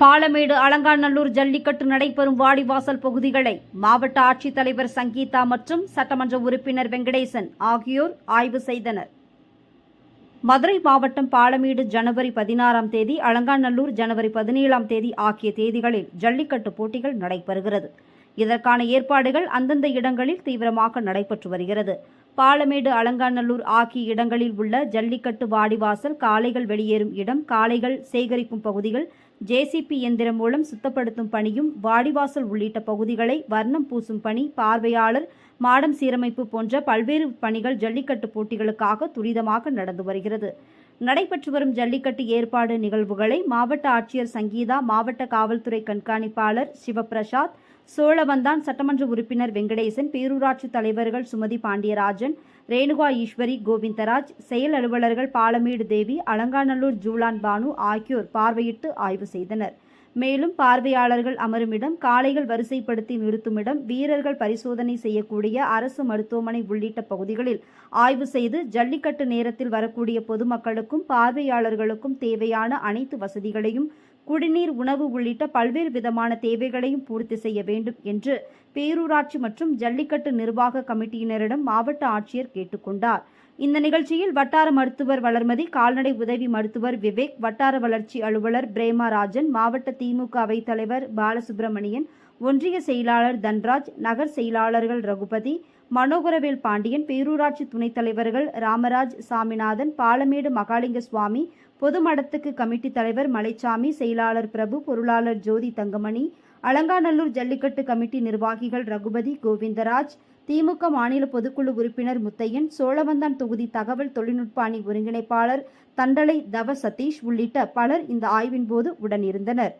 பாலமேடு அலங்காநல்லூர் ஜல்லிக்கட்டு நடைபெறும் வாடிவாசல் பகுதிகளை மாவட்ட ஆட்சித்தலைவர் சங்கீதா மற்றும் சட்டமன்ற உறுப்பினர் வெங்கடேசன் ஆகியோர் ஆய்வு செய்தனர். மதுரை மாவட்டம் பாலமேடு ஜனவரி பதினாறாம் தேதி அலங்காநல்லூர் ஜனவரி பதினேழாம் தேதி ஆகிய தேதிகளில் ஜல்லிக்கட்டு போட்டிகள் நடைபெறுகிறது. இதற்கான ஏற்பாடுகள் அந்தந்த இடங்களில் தீவிரமாக நடைபெற்று வருகிறது. பாலமேடு அலங்காநல்லூர் ஆகிய இடங்களில் உள்ள ஜல்லிக்கட்டு வாடிவாசல் காளைகள் வெளியேறும் இடம் காளைகள் சேகரிக்கும் பகுதிகள் ஜேசிபி இயந்திரம் மூலம் சுத்தப்படுத்தும் பணியும் வாடிவாசல் உள்ளிட்ட பகுதிகளை வர்ணம் பூசும் பணி பார்வையாளர் மாடம் சீரமைப்பு போன்ற பல்வேறு பணிகள் ஜல்லிக்கட்டு போட்டிகளுக்காக துரிதமாக நடந்து வருகிறது. நடைபெற்று வரும் ஜல்லிக்கட்டு ஏற்பாடு நிகழ்வுகளை மாவட்ட ஆட்சியர் சங்கீதா மாவட்ட காவல்துறை கண்காணிப்பாளர் சிவபிரசாத் சோழவந்தான் சட்டமன்ற உறுப்பினர் வெங்கடேசன் பேரூராட்சி தலைவர்கள் சுமதி பாண்டியராஜன் ரேணுகா ஈஸ்வரி கோவிந்தராஜ் செயல் அலுவலர்கள் பாலமேடு தேவி அலங்காநல்லூர் ஜூலான் பானு ஆகியோர் பார்வையிட்டு ஆய்வு செய்தனர். மேலும் பார்வையாளர்கள் அமருமிடம் காளைகள் வரிசைப்படுத்தி நிறுத்துமிடம் வீரர்கள் பரிசோதனை செய்யக்கூடிய அரசு மருத்துவமனை உள்ளிட்ட பகுதிகளில் ஆய்வு செய்து ஜல்லிக்கட்டு நேரத்தில் வரக்கூடிய பொதுமக்களுக்கும் பார்வையாளர்களுக்கும் தேவையான அனைத்து வசதிகளையும் குடிநீர் உணவு உள்ளிட்ட பல்வேறு விதமான தேவைகளையும் பூர்த்தி செய்ய வேண்டும் என்று பேரூராட்சி மற்றும் ஜல்லிக்கட்டு நிர்வாக கமிட்டியினரிடம் மாவட்ட ஆட்சியர் கேட்டுக்கொண்டார். இந்த நிகழ்ச்சியில் வட்டார மருத்துவர் வளர்மதி கால்நடை உதவி மருத்துவர் விவேக் வட்டார வளர்ச்சி அலுவலர் பிரேமா ராஜன் மாவட்ட திமுக அவைத்தலைவர் பாலசுப்பிரமணியன் ஒன்றிய செயலாளர் தன்ராஜ் நகர் செயலாளர்கள் ரகுபதி மனோகரவேல் பாண்டியன் பேரூராட்சி துணைத் தலைவர்கள் ராமராஜ் சாமிநாதன் பாலமேடு மகாலிங்க சுவாமி பொதுமடத்துக்கு கமிட்டி தலைவர் மலைச்சாமி செயலாளர் பிரபு பொருளாளர் ஜோதி தங்கமணி அலங்காநல்லூர் ஜல்லிக்கட்டு கமிட்டி நிர்வாகிகள் ரகுபதி கோவிந்தராஜ் திமுக மாநில பொதுக்குழு உறுப்பினர் முத்தையன் சோழவந்தான் தொகுதி தகவல் தொழில்நுட்ப அணி ஒருங்கிணைப்பாளர் தண்டலை தவ சதீஷ் உள்ளிட்ட பலர் இந்த ஆய்வின் போது உடனிருந்தனர்.